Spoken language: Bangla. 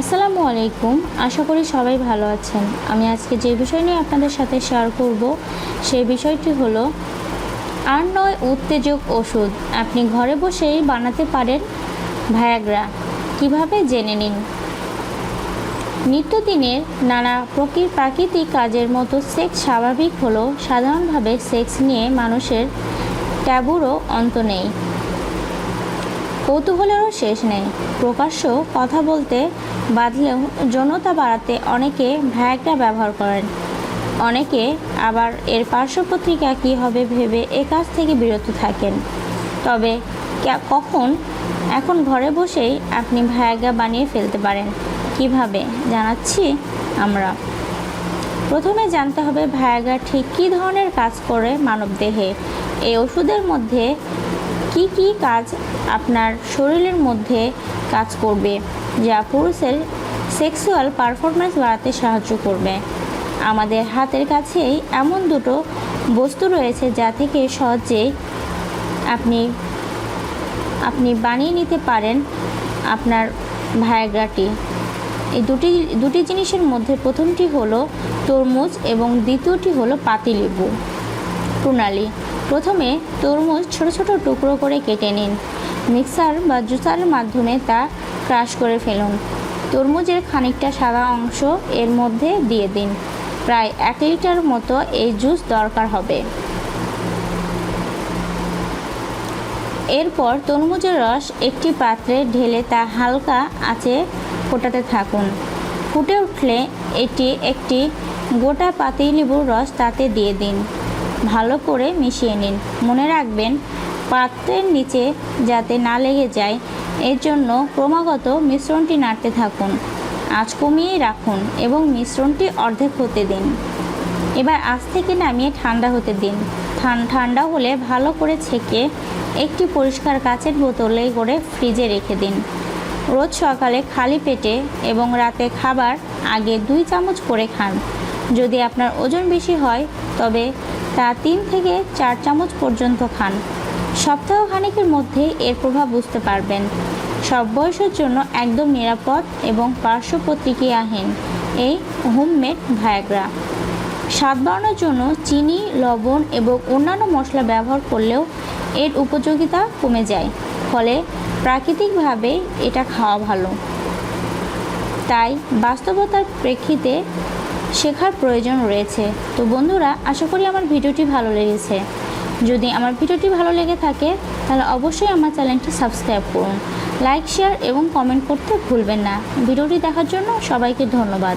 আসসালামু আলাইকুম। আশা করি সবাই ভালো আছেন। আমি আজকে যে বিষয় নিয়ে আপনাদের সাথে শেয়ার করব, সেই বিষয়টি হলো, আর নয় উত্তেজক ওষুধ। আপনি ঘরে বসেই বানাতে পারেন ভায়াগ্রা কীভাবে জেনে নিন? নিত্যদিনের নানা প্রকৃ, প্রাকৃতিক কাজের মতো সেক্স স্বাভাবিক হলেও সাধারণভাবে সেক্স নিয়ে মানুষের ট্যাবুরও অন্ত নেই। কৌতূহলেরও শেষ নেই। প্রকাশ্য কথা বলতে বাঁধলেও যৌনতা বাড়াতে অনেকে ভ্যাগটা ব্যবহার করেন। অনেকে আবার এর পার্শ্বপত্রিকা কী হবে ভেবে এ কাজ থেকে বিরত থাকেন। তবে কখন? এখন ঘরে বসেই আপনি ভায়াগা বানিয়ে ফেলতে পারেন। কীভাবে? জানাচ্ছি আমরা। প্রথমে জানতে হবে ভায়াগা ঠিক কী ধরনের কাজ করে মানবদেহে। এই ওষুধের মধ্যে কি কি কাজ আপনার শরীরের মধ্যে কাজ করবে যা পুরুষের সেক্সুয়াল পারফরমেন্স বাড়াতে সাহায্য করবে। আমাদের হাতের কাছেই এমন দুটো বস্তু রয়েছে যা থেকে সহজেই আপনি আপনি বানিয়ে নিতে পারেন আপনার ভায়াগ্রাটি। এই দুটি দুটি জিনিসের মধ্যে প্রথমটি হলো তরমুজ এবং দ্বিতীয়টি হলো পাতিলেবু। প্রণালী। প্রথমে তরমুজ ছোট ছোট টুকরো করে কেটে নিন। মিক্সার বা জুসারের মাধ্যমে তা ক্রাশ করে ফেলুন। তরমুজের খানিকটা সাদা অংশ এর মধ্যে দিয়ে দিন। প্রায় এক লিটার মতো এই জুস দরকার হবে। এরপর তরমুজের রস একটি পাত্রে ঢেলে তা হালকা আঁচে ফোটাতে থাকুন। ফুটে উঠলে এটি একটি গোটা পাতিলেবুর রস তাতে দিয়ে দিন। ভালো করে মিশিয়ে নিন। মনে রাখবেন, পাত্রের নিচে যাতে না লেগে যায়, এর জন্য ক্রমাগত মিশ্রণটি নাড়তে থাকুন। আঁচ কমিয়ে রাখুন এবং মিশ্রণটি অর্ধেক হতে দিন। এবার আজ থেকে নামিয়ে ঠান্ডা হতে দিন। ঠান- ঠান্ডা হলে ভালো করে ছেঁকে একটি পরিষ্কার কাচের বোতলে করে ফ্রিজে রেখে দিন। রোজ সকালে খালি পেটে এবং রাতে খাবার আগে দুই চামচ করে খান। যদি আপনার ওজন বেশি হয়, তবে তা তিন থেকে চার চামচ পর্যন্ত খান। সপ্তাহখানেকের মধ্যে এর প্রভাব বুঝতে পারবেন। সব বয়সের জন্য একদম নিরাপদ এবং পার্শ্ব প্রতিক্রিয়াহীন এই হোমমেড ভায়াগ্রা। স্বাদ বাড়ানোর জন্য চিনি, লবণ এবং অন্যান্য মশলা ব্যবহার করলেও এর উপযোগিতা কমে যায়। ফলে প্রাকৃতিকভাবে এটা খাওয়া ভালো। তাই বাস্তবতার প্রেক্ষিতে শেখার প্রয়োজন রয়েছে। তো বন্ধুরা, আশা করি আমার ভিডিওটি ভালো লেগেছে। যদি আমার ভিডিওটি ভালো লেগে থাকে, তাহলে অবশ্যই আমার চ্যানেলটি সাবস্ক্রাইব করুন। লাইক, শেয়ার এবং কমেন্ট করতে ভুলবেন না। ভিডিওটি দেখার জন্য সবাইকে ধন্যবাদ।